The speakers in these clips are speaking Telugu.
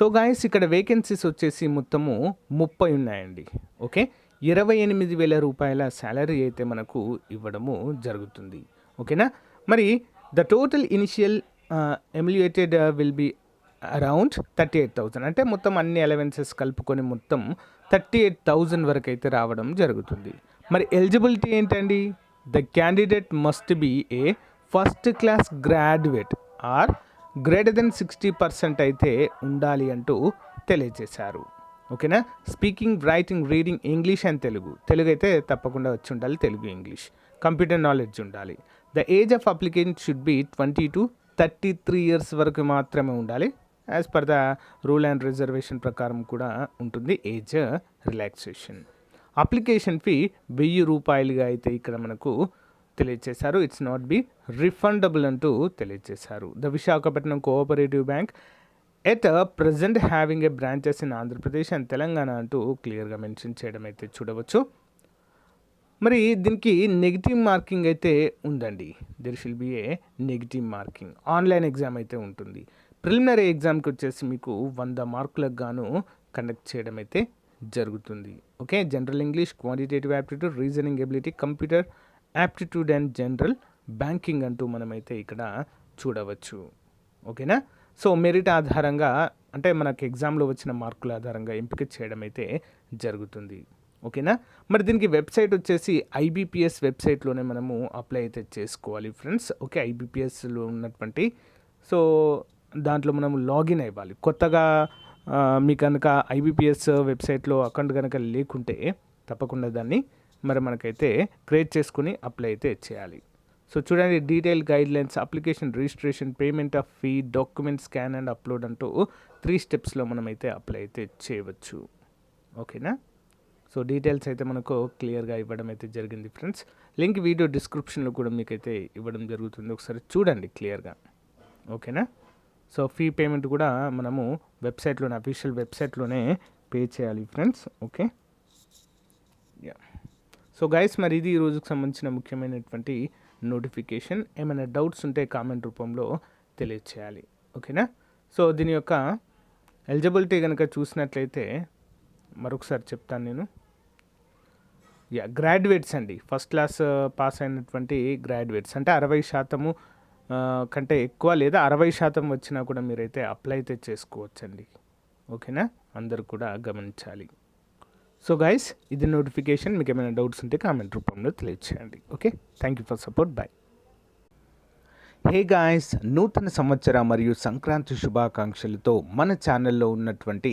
సో గాయస్ ఇక్కడ వేకెన్సీస్ వచ్చేసి మొత్తము ముప్పై ఉన్నాయండి. ఓకే ఇరవై ఎనిమిది వేల రూపాయల శాలరీ అయితే మనకు ఇవ్వడము జరుగుతుంది. ఓకేనా మరి the total initial emulated will be around thirty eight thousand అంటే మొత్తం అన్ని అలవెన్సెస్ కలుపుకొని మొత్తం థర్టీ ఎయిట్ థౌజండ్ వరకు అయితే రావడం జరుగుతుంది. మరి ఎలిజిబిలిటీ ఏంటండి? The candidate must be a first class graduate or greater than sixty percent అయితే ఉండాలి అంటూ తెలియజేశారు. ఓకేనా? Speaking writing reading English and Telugu. Telugu అయితే తప్పకుండా వచ్చి ఉండాలి తెలుగు ఇంగ్లీష్. కంప్యూటర్ నాలెడ్జ్ ఉండాలి. The age of applicant should be twenty to thirty three years వరకు మాత్రమే ఉండాలి. As per the rule and reservation ప్రకారం కూడా ఉంటుంది ఏజ్ రిలాక్సేషన్. అప్లికేషన్ ఫీ వెయ్యి రూపాయలుగా అయితే ఇక్కడ మనకు తెలియజేశారు. ఇట్స్ నాట్ బి రిఫండబుల్ అంటూ తెలియజేశారు. The Visakhapatnam cooperative bank at present having a branches in Andhra Pradesh and Telangana అంటూ క్లియర్గా మెన్షన్ చేయడం అయితే చూడవచ్చు. మరి దీనికి నెగిటివ్ మార్కింగ్ అయితే ఉందండి. There shall be a negative marking online exam అయితే ఉంటుంది. ప్రిలిమినరీ ఎగ్జామ్కి వచ్చేసి మీకు వంద మార్కులకు గాను కండక్ట్ చేయడం అయితే జరుగుతుంది. Okay general English quantitative aptitude reasoning ability computer aptitude and general banking అంటూ మనమైతే ఇక్కడ చూడవచ్చు. ఓకేనా? సో మెరిట్ ఆధారంగా అంటే మనకు ఎగ్జామ్లో వచ్చిన మార్కుల ఆధారంగా ఎంపిక చేయడం అయితే జరుగుతుంది. ఓకేనా? మరి దీనికి వెబ్సైట్ వచ్చేసి ఐబీపీఎస్ వెబ్సైట్లోనే మనము అప్లై అయితే చేసుకోవాలి ఫ్రెండ్స్ ఓకే ఐబీపీఎస్లో ఉన్నటువంటి సో దాంట్లో మనము లాగిన్ అవ్వాలి. కొత్తగా మీ కనుక ఐబీపీఎస్ వెబ్సైట్లో అకౌంట్ కనుక లేకుంటే తప్పకుండా దాన్ని మరి మనకైతే క్రియేట్ చేసుకుని అప్లై అయితే చేయాలి. సో చూడండి detail guidelines application registration payment of fee document scan and upload అంటూ త్రీ స్టెప్స్లో మనమైతే అప్లై అయితే చేయవచ్చు. ఓకేనా? సో డీటెయిల్స్ అయితే మనకు క్లియర్గా ఇవ్వడం అయితే జరిగింది ఫ్రెండ్స్. లింక్ వీడియో డిస్క్రిప్షన్లో కూడా మీకైతే ఇవ్వడం జరుగుతుంది. ఒకసారి చూడండి క్లియర్గా. ఓకేనా? సో ఫీ పేమెంట్ కూడా మనము వెబ్సైట్లోనే అఫీషియల్ వెబ్సైట్లోనే పే చేయాలి friends. Okay? Yeah. So guys మరి ఇది ఈ రోజుకు సంబంధించిన ముఖ్యమైనటువంటి నోటిఫికేషన్ ఏమైనా డౌట్స్ ఉంటే కామెంట్ రూపంలో తెలియచేయాలి. ఓకేనా సో దీని యొక్క ఎలిజిబిలిటీ కనుక చూసినట్లయితే మరొకసారి చెప్తాను నేను. యా గ్రాడ్యుయేట్స్ అండి. ఫస్ట్ క్లాస్ పాస్ అయినటువంటి గ్రాడ్యుయేట్స్ అంటే అరవై శాతము uh, కంటే ఎక్కువ లేదా అరవై శాతం వచ్చినా కూడా మీరైతే అప్లై అయితే చేసుకోవచ్చండి. ఓకేనా అందరూ కూడా గమనించాలి. సో గైస్ ఇది నోటిఫికేషన్ మీకు ఏమైనా డౌట్స్ ఉంటే కామెంట్ రూపంలో తెలియచేయండి. Okay thank you for support bye hey guys నూతన సంవత్సర మరియు సంక్రాంతి శుభాకాంక్షలతో మన ఛానల్లో ఉన్నటువంటి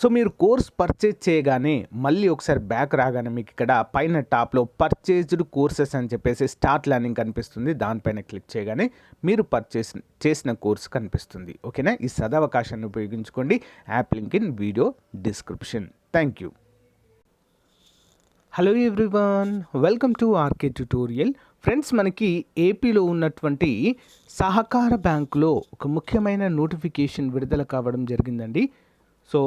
సో మీరు కోర్స్ పర్చేజ్ చేయగానే మళ్ళీ ఒకసారి బ్యాక్ రాగానే మీకు ఇక్కడ పైన టాప్లో పర్చేజ్డ్ కోర్సెస్ అని చెప్పేసి స్టార్ట్ లర్నింగ్ కనిపిస్తుంది. దానిపైన క్లిక్ చేయగానే మీరు పర్చేస్ చేసిన కోర్స్ కనిపిస్తుంది. ఓకేనా? ఈ సదవకాశాన్ని ఉపయోగించుకోండి. App link in video description thank you hello everyone welcome to RK tutorial friends మనకి ఏపీలో ఉన్నటువంటి సహకార బ్యాంకులో ఒక ముఖ్యమైన నోటిఫికేషన్ విడుదల కావడం జరిగిందండి. So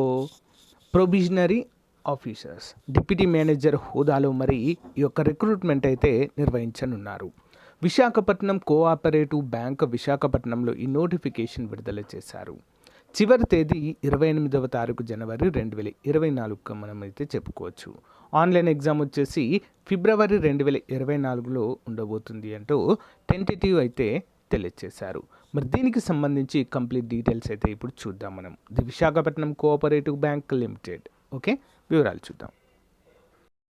probationary officers deputy manager హోదాలో మరి ఈ యొక్క రిక్రూట్మెంట్ అయితే నిర్వహించనున్నారు. విశాఖపట్నం కోఆపరేటివ్ బ్యాంక్ విశాఖపట్నంలో ఈ నోటిఫికేషన్ విడుదల చేశారు. చివరి తేదీ ఇరవై ఎనిమిదవ తారీఖు జనవరి రెండు వేల ఇరవై నాలుగుగా మనం అయితే చెప్పుకోవచ్చు. ఆన్లైన్ ఎగ్జామ్ వచ్చేసి ఫిబ్రవరి రెండు వేల ఇరవై నాలుగులో ఉండబోతుంది అంటూ టెంటేటివ్ అయితే తెలియజేశారు మరి దీనికి సంబంధించి కంప్లీట్ డీటెయిల్స్ అయితే ఇప్పుడు చూద్దాం మనం. The Visakhapatnam cooperative bank limited. Okay? వివరాలు చూద్దాం.